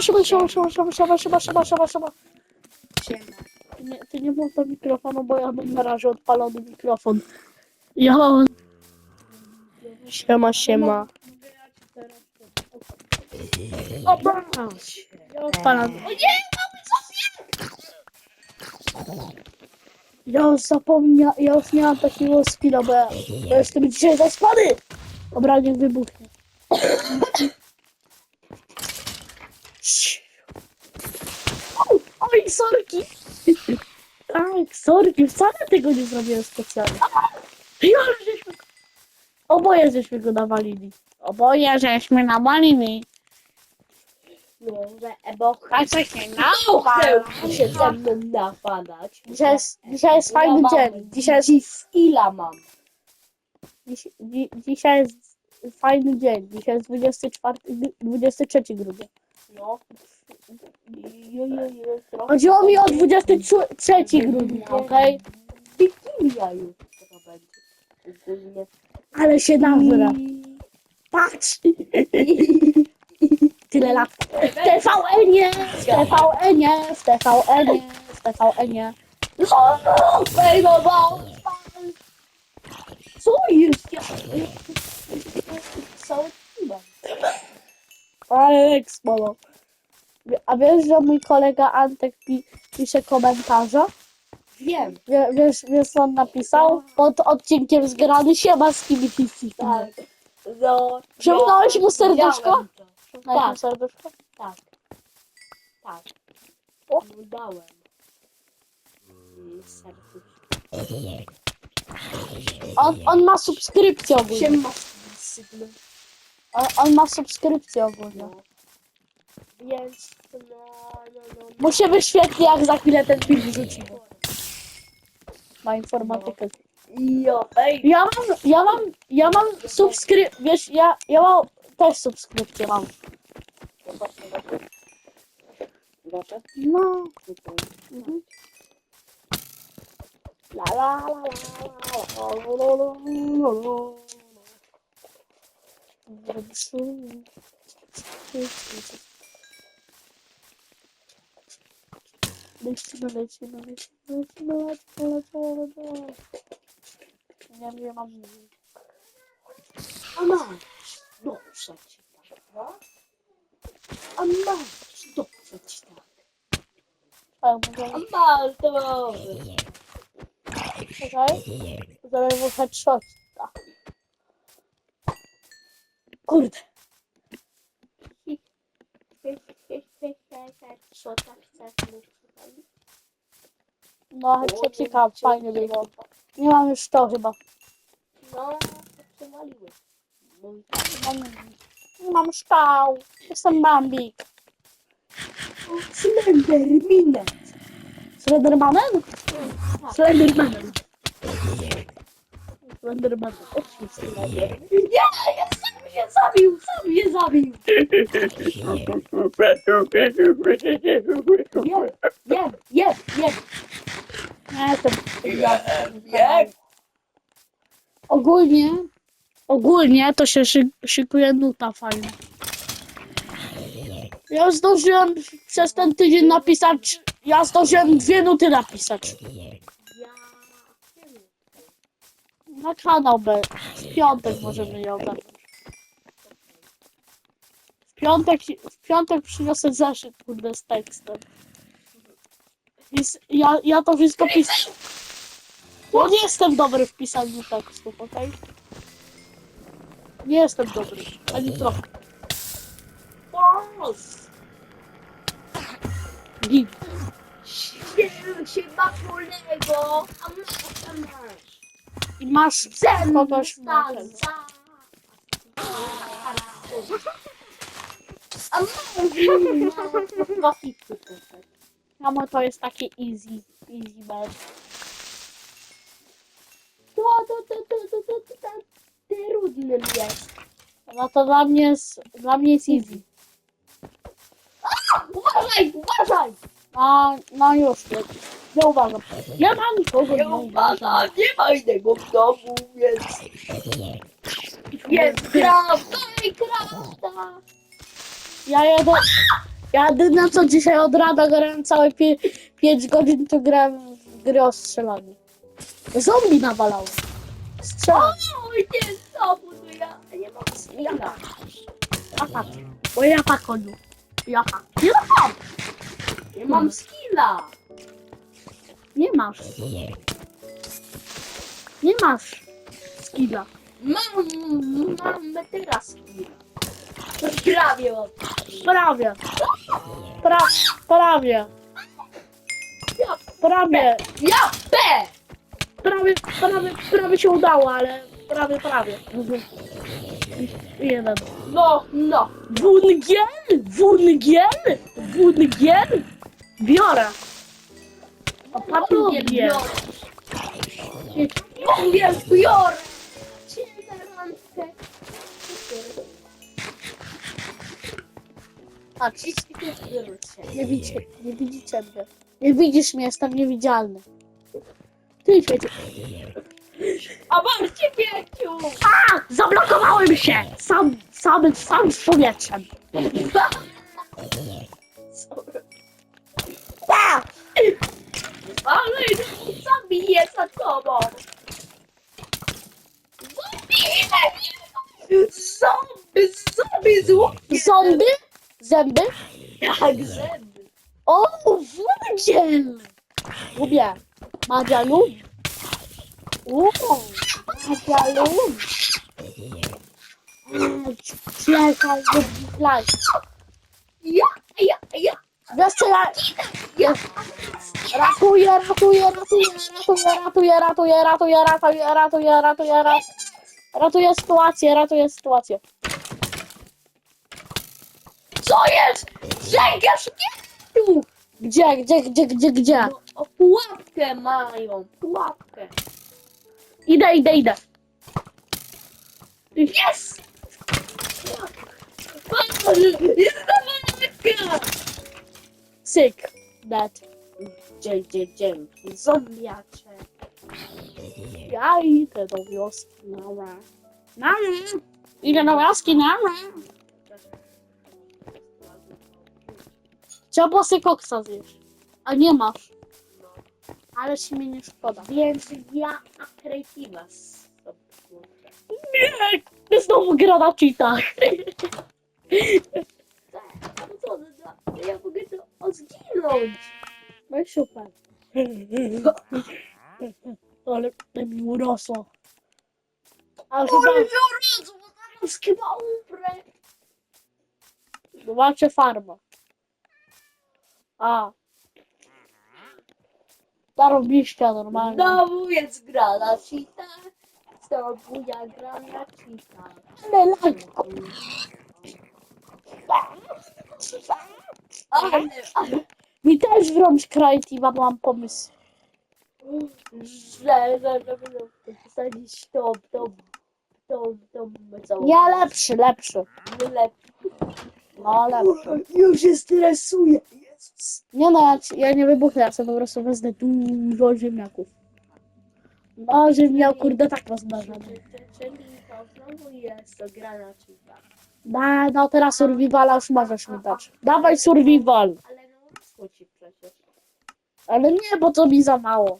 Szyba, szyba, szyba, szyba, szyba, szyba, szyba, szyba, szyba. Siema. Ty nie, ty nie mów do mikrofonu, bo ja mam na razie odpalony mikrofon. Ja mam... Siema, siema. O, masz. Ja odpalam. O nie, mamy Ja już zapomniałem, ja już nie mam takiego skilla, bo ja, ja jestem dzisiaj zaspany. Dobra, niech wybuchnie. Oj, sorki. Tak, sorki, wcale tego nie zrobiłem specjalnie. Ja, żeśmy... Oboje żeśmy go nawalili. Oboje żeśmy nawalili. Może Ebocha Patrzę się na chce się ze mną napadać. Dzisiaj jest, dzisiaj jest fajny mam dzień. Dzisiaj jest, Skilla mam. dziś, dzi, dzisiaj jest fajny dzień. Dzisiaj jest 24, gr- 23 grudnia. No. Trochę Chodziło mi o 23 grudnia, okej? Wigilia jutro będzie. Ogólnie. Ale się nawra. Patrz! Tyle lat. W TVN-ie, w TVN-ie, w TVN-ie, w TVN-ie. No, fejmował! Co jest? Ja... Cały klimat. Ale ekspono. A wiesz, że mój kolega Antek pi pisze komentarze? Wiem. Wie, wiesz, wiesz, co on napisał? Pod odcinkiem zgrany siema z kim Tak. No. Przymknąłeś mu serduszko? Widziałem to. Przymknąłeś mu Tak. serduszko? Tak. Tak. O. No dałem. Mm, serduszko. On, on ma subskrypcję ogólnie. Siema. On, on ma subskrypcję ogólnie. No. Więc no, no, no. Musimy świetnie, jak za chwilę ten film wrzucimy. Na informatykę. Jo, ej. Ja mam, ja mam, ja mam subskryp... Wiesz, ja, ja mam też subskrypcję mam. Proszę. No. Mhm. La la la la la la la la la la. Lecimy, lecimy, lecimy, lecimy, lecimy, lecimy, lecimy. Nie wiem, mam... A masz. Dobrze ci tak. no? A masz. Dobrze ci tak. A, masz. Dobrze. Czekaj. Zaraz mu headshot. Kurde. Tak chcesz mówić? No, headshotika fajnie było. Nie mam już to chyba. No, przewaliły. Mój Mam, nie mam szkał. Jestem Bambik. Slenderminet. Slendermanem? Slendermanem. Slendermanem. Oczywiście. Nie, ja sam mnie zabił, sam mnie zabił. Wiem, wiem, wiem, wiem. Ja jestem. Wiem. Ogólnie, ogólnie to się szy, szykuje nuta fajna. Ja zdążyłem przez ten tydzień napisać, ja zdążyłem dwie nuty napisać. Ja... Na kanał B. W piątek możemy ją zacząć. W piątek, w piątek przyniosę zeszyt, kurde, z tekstem. Ja, ja to wszystko pisałem. Ja nie jestem dobry w pisaniu tekstów, okej? Nie jestem dobry, ani trochę. Boss. Git. Świetnie się makulego. A masz, a masz. I masz kogoś na ten. A hity tutaj. Mamo, to jest takie easy, easy bad. To, to, to, to, to, to, to, to trudnym jest. No to dla mnie jest, dla mnie jest easy. Uważaj, uważaj. No, no już, nie, nie uważam. Ja mam nikogo, nie uważam. nie ma innego w domu, więc... Jest prawda i prawda. Ja jedę, Ja jedyne co dzisiaj od rana grałem całe 5 godzin, to grałem w gry o strzelaniu. Zombie nawalałem. Strzelam. Oj, nie, znowu, no ja nie mam skilla. Aha. Bo ja tak koniu. Ja tak. Nie mam. Nie mam skilla. Nie masz. Nie masz. Skilla. Mam, mam teraz skilla. Prawie mam. Prawie. Pra, prawie. Ja, Prawie. ja P! Prawie, prawie, prawie się udało, ale prawie, prawie. Jeden. No, no. Wungiel! Wungiel! Wungiel! Biorę. A papier nie. Mówię, biorę. Patrz, te wyrzucę. nie widzicie, nie widzicie mnie. Nie widzisz mnie, jestem niewidzialny. Ty świecie. A macie pięciu! A! Zablokowałem się! Sam, sam, sam z powietrzem. A! Ale zabiję za tobą! Zombie! Zombie! Zombie! Zombie? Zęby? Jak zęby! O, wungiel! Lubię. Madzia lubi. Uuu, Madzia lubi. Czekaj, lubi plać. Ja, ja, ja! Jeszcze ja... ja ratuję, ratuję, ratuję, ratuję, ratuję, ratuję, ratuję, ratuję, ratuję, ratuję, ratuję, ratuję sytuację, ratuję sytuację. Co jest? Żegasz nie tu! Gdzie, gdzie, gdzie, gdzie, gdzie? No, o, pułapkę mają, pułapkę. Idę, idę, idę. Zawalka! Cyk. Dead. Gdzie, gdzie, gdzie? Zombiacze. Ja idę do wioski, nara. Nara. Idę do wioski, nara. Trzeba sobie koksa zjeść. A nie masz. Ale się mi nie szkoda. Więc ja włączę. Nie! Znowu gra na cheatach. Co, no, no, ja mogę to zginąć. No i super. Ale mi urosło. Ale chyba Oj, wyrodzą, bo zaraz chyba umrę. macie farmę. A. Zarobiszka normalnie. Znowu jest granacita. Znowu ja granacita. Ale lajko. Ale, ale. Mi też zrobić krajti, bo mam pomysł. Że, że, żeby wsadzić tą, tą, tą, tą całą. Ja lepszy, lepszy. Lepszy. No lepszy. Już się stresuję. Nie no, ja, nie wybuchnę, ja sobie po prostu wezmę dużo ziemniaków. No, ziemniał, kurde, tak rozmnażamy. Czyli znowu jest to gra na cheatach. No, no teraz survivala już możesz mi dać. Dawaj survival. Ale no urosło ci przecież. Ale nie, bo to mi za mało.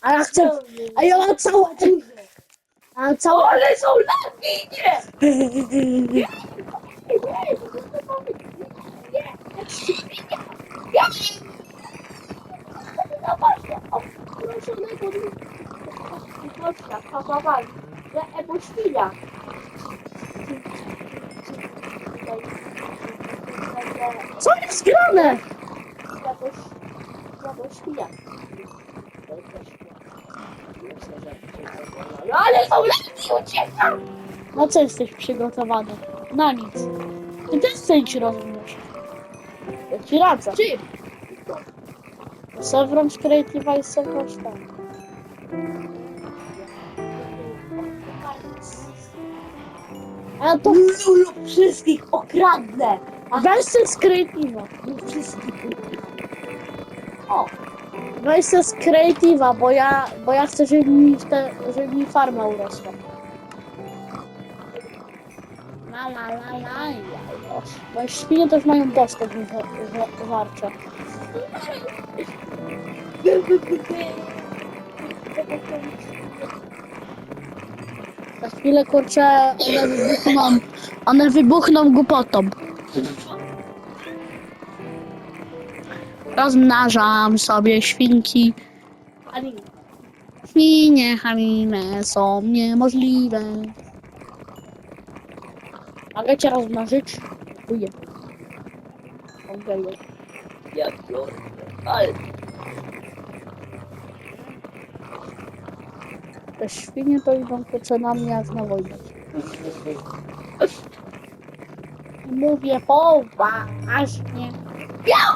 A ja chcę, a ja mam całe, a ja całe, Ale są lagi, nie! Ja Co jest grane? No ale są lepsi uciekam! No co jesteś przygotowany? Na nic. Ty też chcesz robić. Radzę. Czym? Se wrąć kreatywa i se wrąć tam. A to Lulu, wszystkich okradnę! weź se z kreatywa. Wszystkich O, Weź se z kreatywa, bo ja, bo ja chcę, żeby mi, te, żeby mi farma urosła. La la la la. Bo świnie też mają dostęp do za- chwilę kurczę, one wybuchną, one wybuchną głupotą. Rozmnażam sobie świnki. Świnie Haline są niemożliwe. Mogę cię rozmnożyć? Uje. Okej. ja pierdolę. Ale Te świnie to idą kurczę na mnie jak na wojnę. Mówię poważnie.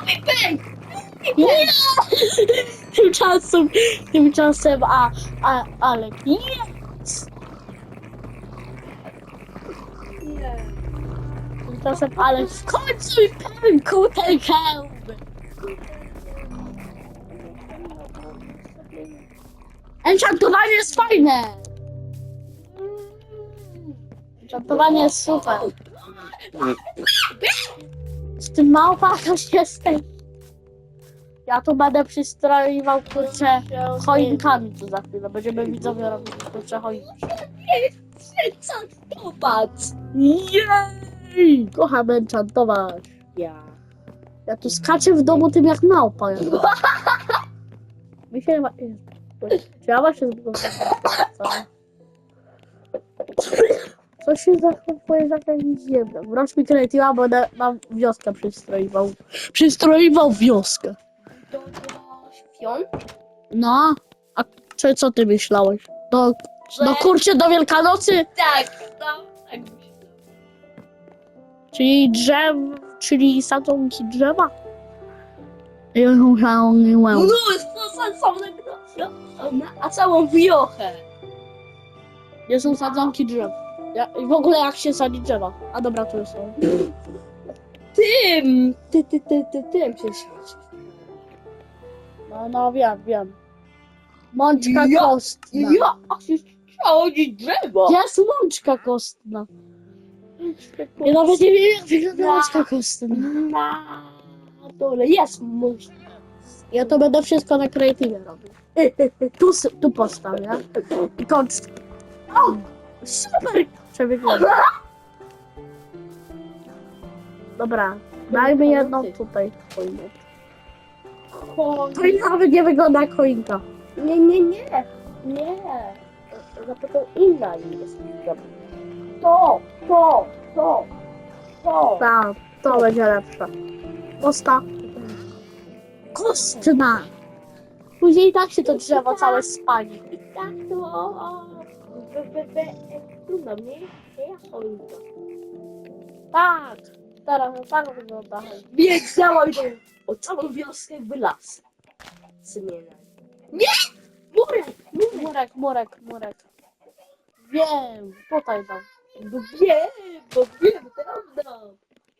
mi być! Nie! Tymczasem, tymczasem, a, a, Alek jest! Nie. Tymczasem Alek w końcu i pękł ten hełm! Enchantowanie jest fajne! Enchantowanie jest super. Z tym małpa też jesteś. Ja tu będę przystroiwał kurczę choinkami tu za chwilę. Będziemy widzowie robić kurczę choinki. Co to patrz? Jej! Kocham enchantować. Ja. Ja tu skaczę w domu tym jak małpa. Ja. Mi się ma... Czy ja właśnie zbudowałem? Co się zachowuje za jakimś ziemem? Wrącz mi kręciła, bo na, na wioskę przystroiwał. Przystroiwał wioskę. Do, do świąt? No, a czy, co ty myślałeś? Do, Że- do kurczę do Wielkanocy? Tak, no. Czyli drzew, czyli sadzonki drzewa? Ja musiałem Mnóstwo sadzonek do A całą wiochę. Nie są sadzonki drzew. Ja, w ogóle jak się sadzi drzewa. A dobra, tu są. Tym, ty, ty, ty, ty, tym się świeci. No, no wiem, wiem. Mączka Ja- kostna. Ja, a się chodzi drzewo. Jest mączka kostna. Ja nawet nie wiem jak wygląda mączka kostna. Na dole jest mój. Ja to będę wszystko na kreatywie robił. Tu, s- tu postawię. I kąt. O! Super! Wygląda? Dobra, dajmy jedną tutaj choinkę. To i nawet nie wygląda jak choinka. Nie, nie, nie. Nie. Zapytał inna jest. To, to, to, to. Tak, to będzie lepsze. Kosta. Kostna. Później tak się to drzewo całe spali. I tak to. Be, be, be, trudno mnie. Ja choinka. Tak. Teraz tak wygląda. Bieg całą o całą wioskę w las. Nie! Murek, murek. Murek, murek. Wiem, tutaj dam. No wiem, bo wiem, prawda.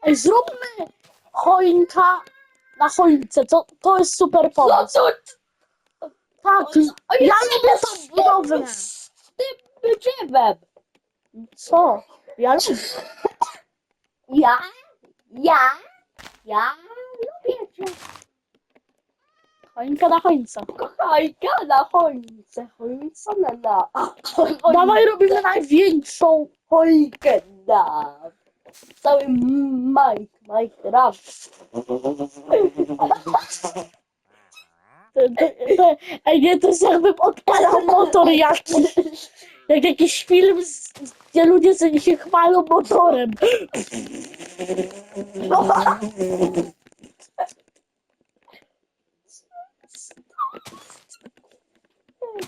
Ej, zróbmy choinka na choince. To, to jest super Co pomysł. to? Tak, ja lubię to budowlę. Z tym drzewem. Co? Ja lubię. Ja, ja, ja lubię cię. Choinka na choince. Hojka na choince, choinca na na. Dawaj robimy największą. Hojkę na. Cały Mike, Rush. To, to, to, ej, nie, to jest jakbym odpalał motor jakiś. Jak jakiś film, z, gdzie ludzie sobie się chwalą motorem.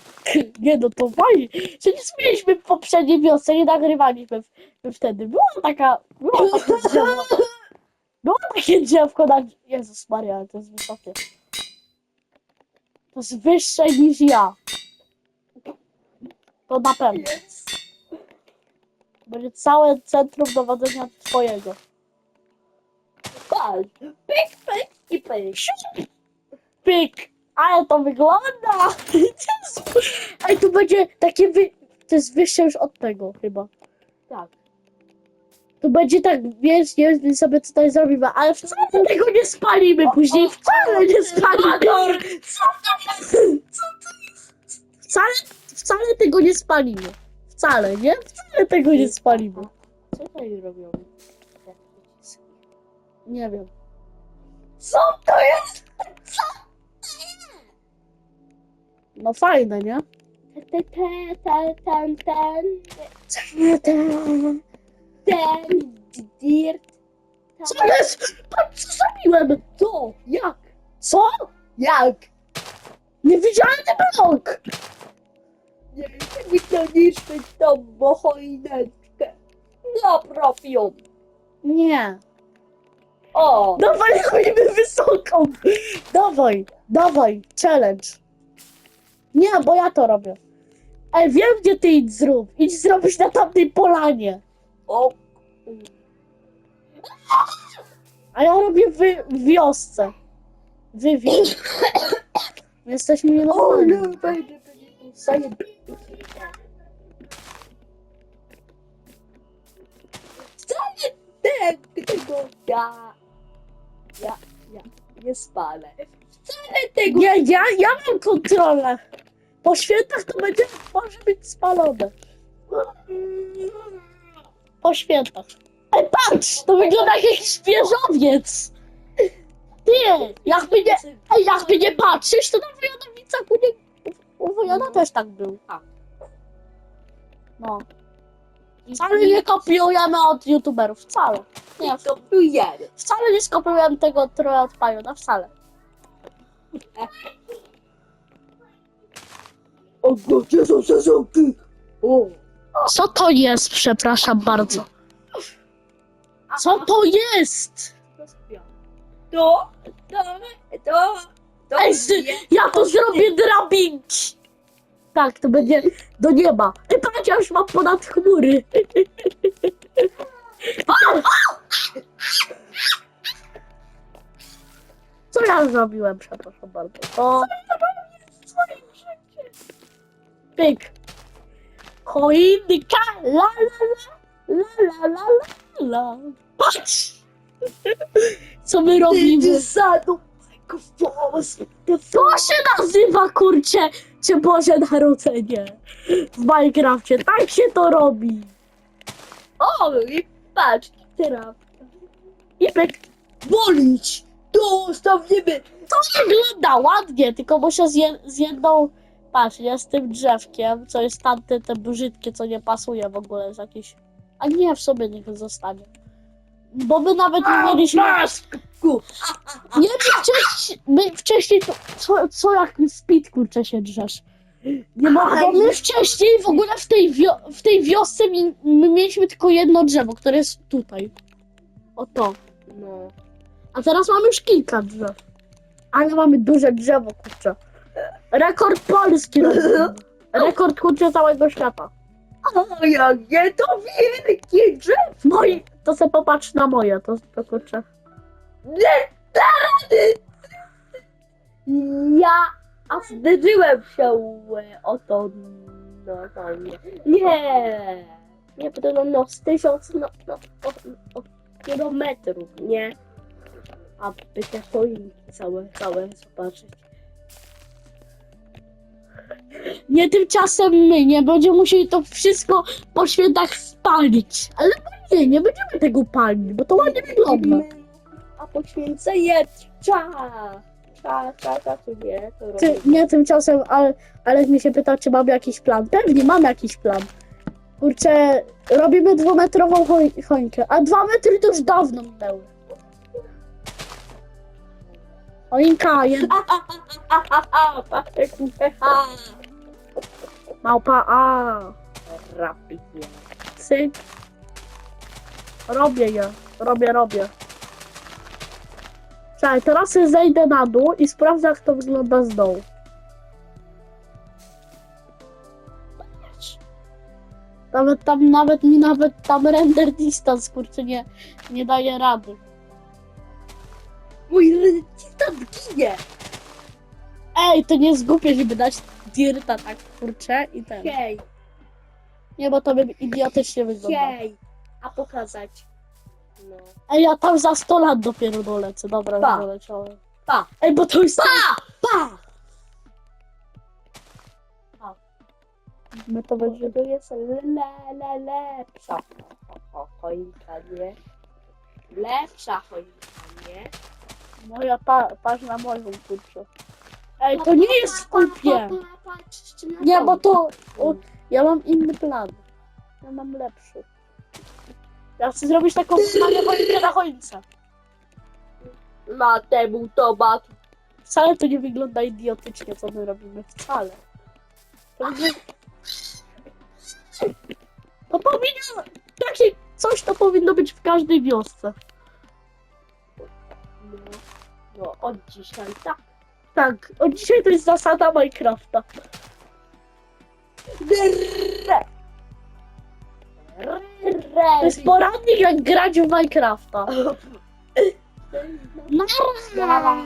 Nie no, to fajnie. Przecież mieliśmy w poprzedniej wiosce, nie nagrywaliśmy w- wtedy. Była taka, było takie drzewo. Było takie drzewko na... Jezus Maria, ale to jest wysokie. To jest wyższe niż ja. To na pewno. Będzie całe centrum dowodzenia twojego. Pal. Pyk, pyk i pyk. Pyk! Ale to wygląda! Ej, tu będzie takie wy... To jest wyższe już od tego chyba. Tak. tu będzie tak wiecznie, więc sobie tutaj zrobimy, ale wcale tego nie spalimy później, wcale nie spalimy. Wcale, wcale tego nie spalimy. Wcale, nie? Wcale tego nie spalimy. Co tutaj robią? Nie wiem. Co to jest? No fajne, nie? Te, te, te, ten, ten, ten, ten, dirt. Co jest? Co zrobiłem? To, jak? Co? Jak? Niewidzialny blok! Nie chcę to niszczyć tą choineczkę. Napraw ją. Nie. O, Dawaj, robimy wysoką! Dawaj, dawaj, challenge. Nie, bo ja to robię. Ej, wiem gdzie ty idź zrób. Idź zrobić na tamtej polanie. o, A ja robię w, w wiosce. Wy wiosce. Jesteśmy o, nienormalni. no, będzie, będzie zajebiście. Wcale te- tego ja, ja, ja nie spalę. Wcale tego Nie, ja, ja mam kontrolę. Po świętach to będzie, może być spalone. Po świętach. Ej, patrz! To wygląda jak jakiś wieżowiec. Ty, jakby nie, ej, jakby nie patrzeć, to na Wojanowicach u, nie, u Wojana też tak był. Tak. No. Wcale nie kopiujemy od youtuberów, wcale. Nie, kopiujemy. wcale nie skopiujemy tego trochę od Pajona, wcale. O, gdzie są sezonki? O, Co to jest, przepraszam bardzo? Co to jest? to, to, to, to Ej, ja to zrobię drabinki. Tak, to będzie do nieba. Ej, patrz, ja już mam ponad chmury. Co ja zrobiłem, przepraszam bardzo. To... Pyk. Choinka, la la la, la la la la. Patrz! Co my robimy? To się nazywa, kurczę, czy Boże Narodzenie w Minecrafcie. Tak się to robi. O, i patrz, teraz. I pyk. Wolić, to stawimy. To wygląda ładnie, tylko muszę z, z jedną... Patrz, nie, z tym drzewkiem, co jest tamte, te brzydkie, co nie pasuje w ogóle z jakiejś... A nie, w sobie niech zostanie. Bo my nawet nie mieliśmy... Ku. Nie, my wcześniej, my wcześniej to, co, co jak speed kurczę się drzesz? Nie, bo, bo my wcześniej w ogóle w tej, wio, w tej wiosce mi, my mieliśmy tylko jedno drzewo, które jest tutaj. O to. No. A teraz mamy już kilka drzew. Ale mamy duże drzewo, kurczę. Rekord polski. Rekord kurczę całego świata. O, jakie to wielkie drzewo. Moje, to se popatrz na moje, to, to kurczę. Nie, da rady. Ja a zderzyłem się o to normalnie. Nie, nie, bo to no, no z tysiąc no, no, o, o, kilometrów, nie? Aby te choinki całe, całe zobaczyć. Nie tymczasem my, nie będziemy musieli to wszystko po świętach spalić. Ale nie, nie będziemy tego palić, bo to ładnie wygląda. A poświęcenie cza. Cza, cza, cza, czy nie? To Ty, nie tymczasem, ale, ale mi się pyta, czy mamy jakiś plan. Pewnie mam jakiś plan. Kurczę, robimy dwumetrową choinkę, a dwa metry to już dawno minęły. Choinka, a. małpa, a, Rapidnie. cyk. Robię je, robię, robię. Czekaj, teraz zejdę na dół i sprawdzę, jak to wygląda z dołu. Nawet tam, nawet mi nawet tam render distance, kurczę, nie, nie daje rady. Mój redaktor ginie. Ej, to nie jest głupie, żeby dać dirta tak, kurczę, i ten. Hej, Nie, bo to by idiotycznie wygląda. hej. A pokazać. No. Ej, ja tam za 100 lat dopiero dolecę. Dobra, Pa. doleciałem. Pa! Ej, bo to jest... Pa! Pa! My to będzie... To jest le, le, lepsza cho- choinka, nie? Lepsza choinka, nie? Moja pa... Patrz na moją kurczę. Ej, to nie jest na Nie, bo to... O, ja mam inny plan. Ja mam lepszy. Ja chcę zrobić taką wspaniałą choinkę na choince. Ma temu to ma Wcale to nie wygląda idiotycznie, co my robimy. Wcale. To, wygląda... to powinno... Takie coś to powinno być w każdej wiosce. No, no od dzisiaj tak. Tak, od dzisiaj to jest zasada Minecrafta. To jest poradnik jak grać w Minecrafta. Nara.